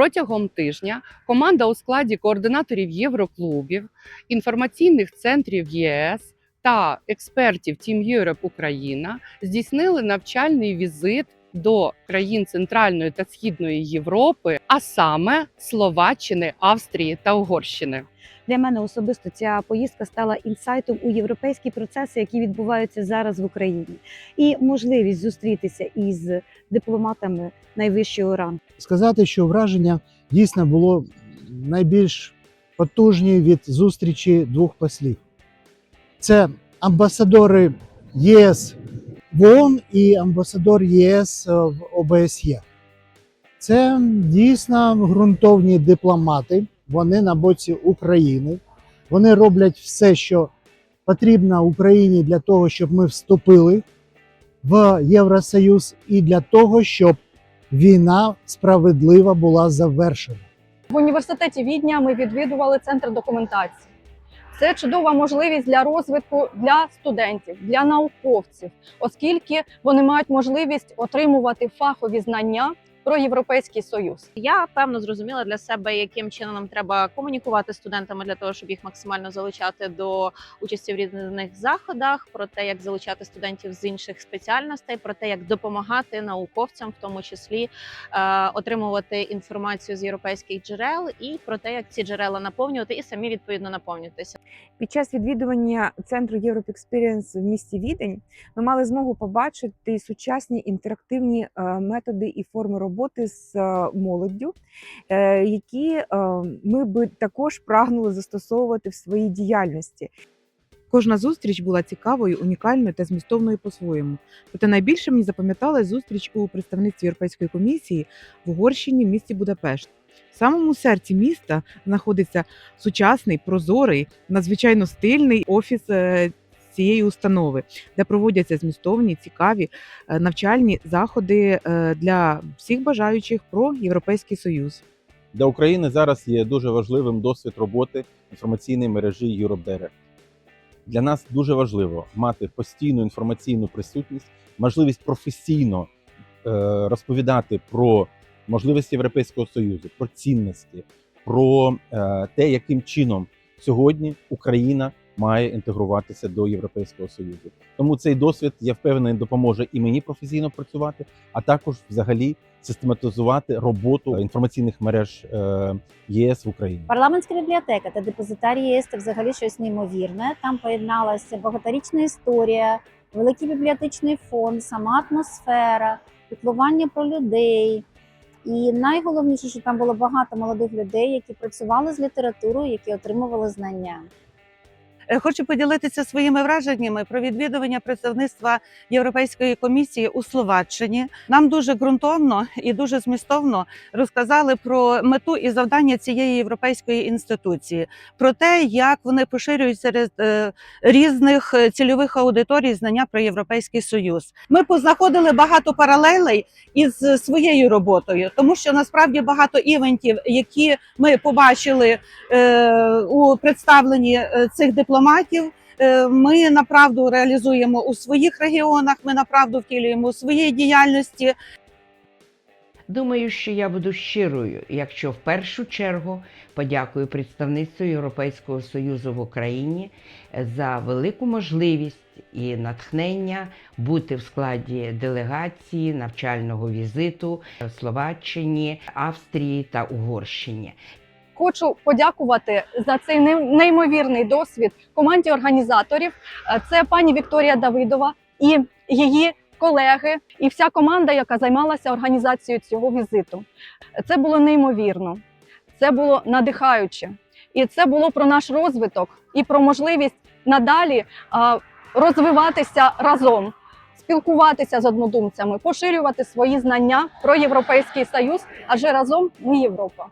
Протягом тижня команда у складі координаторів Євроклубів, інформаційних центрів ЄС та експертів Team Europe Україна здійснили навчальний візит до країн Центральної та Східної Європи, а саме Словаччини, Австрії та Угорщини. Для мене особисто ця поїздка стала інсайтом у європейські процеси, які відбуваються зараз в Україні, і можливість зустрітися із дипломатами найвищого рангу. сказати, що враження дійсно було найбільш потужні від зустрічі двох послів. Це амбасадори ЄС в ООН і амбасадор ЄС в ОБСЄ. Це дійсно ґрунтовні дипломати. Вони на боці України. Вони роблять все, що потрібно Україні для того, щоб ми вступили в Євросоюз, і для того, щоб війна справедливо була завершена. В університеті Відня ми відвідували центр документації. Це чудова можливість для розвитку для студентів, для науковців, оскільки вони мають можливість отримувати фахові знання про європейський союз. Я певно зрозуміла для себе, яким чином нам треба комунікувати з студентами для того, щоб їх максимально залучати до участі в різних заходах, про те, як залучати студентів з інших спеціальностей, про те, як допомагати науковцям, в тому числі е, отримувати інформацію з європейських джерел, і про те, як ці джерела наповнювати, і самі відповідно наповнюватися. Під час відвідування центру Europe Experience в місті Відень ми мали змогу побачити сучасні інтерактивні е, методи і форми роботи з е, молоддю, е, які е, ми би також прагнули застосовувати в своїй діяльності. Кожна зустріч була цікавою, унікальною та змістовною по-своєму. Проте найбільше мені запам'яталась зустріч у представництві Європейської комісії в Угорщині в місті Будапешт. В самому серці міста знаходиться сучасний, прозорий, надзвичайно стильний офіс цієї установи, де проводяться змістовні, цікаві е, навчальні заходи е, для всіх бажаючих про Європейський Союз. Для України зараз є дуже важливим досвід роботи інформаційної мережі Europe Direct. Для нас дуже важливо мати постійну інформаційну присутність, можливість професійно е, розповідати про можливості Європейського Союзу, про цінності, про те, яким чином сьогодні Україна має інтегруватися до Європейського Союзу. Тому цей досвід, я впевнений, допоможе і мені професійно працювати, а також взагалі систематизувати роботу інформаційних мереж е, єС в Україні. Парламентська бібліотека та депозитарій ЄС це взагалі щось неймовірне. Там поєдналася багаторічна історія, великий бібліотечний фонд, сама атмосфера, піклування про людей. І найголовніше, що там було багато молодих людей, які працювали з літературою, які отримували знання. Е, Хочу поділитися своїми враженнями про відвідування представництва Європейської комісії у Словаччині. Нам дуже ґрунтовно і дуже змістовно розказали про мету і завдання цієї європейської інституції, про те, як вони поширюють серед е, різних е, цільових аудиторій знання про європейський союз. Ми познаходили багато паралелей із своєю роботою, тому що насправді багато івентів, які ми побачили у представленні цих дипломатів. Е, Ми направду реалізуємо у своїх регіонах. Ми направду втілюємо у своїй діяльності. Думаю, що я буду щирою, якщо в першу чергу подякую представництву Європейського Союзу в Україні за велику можливість і натхнення бути в складі делегації навчального візиту в Словаччині, Австрії та Угорщині. Хочу подякувати за цей неймовірний досвід команді організаторів. Е, Це пані Вікторія Давидова і її колеги, і вся команда, яка займалася організацією цього візиту. Це було неймовірно, це було надихаюче, і це було про наш розвиток і про можливість надалі розвиватися разом. Спілкуватися з однодумцями, поширювати свої знання про європейський союз, адже разом ми Європа.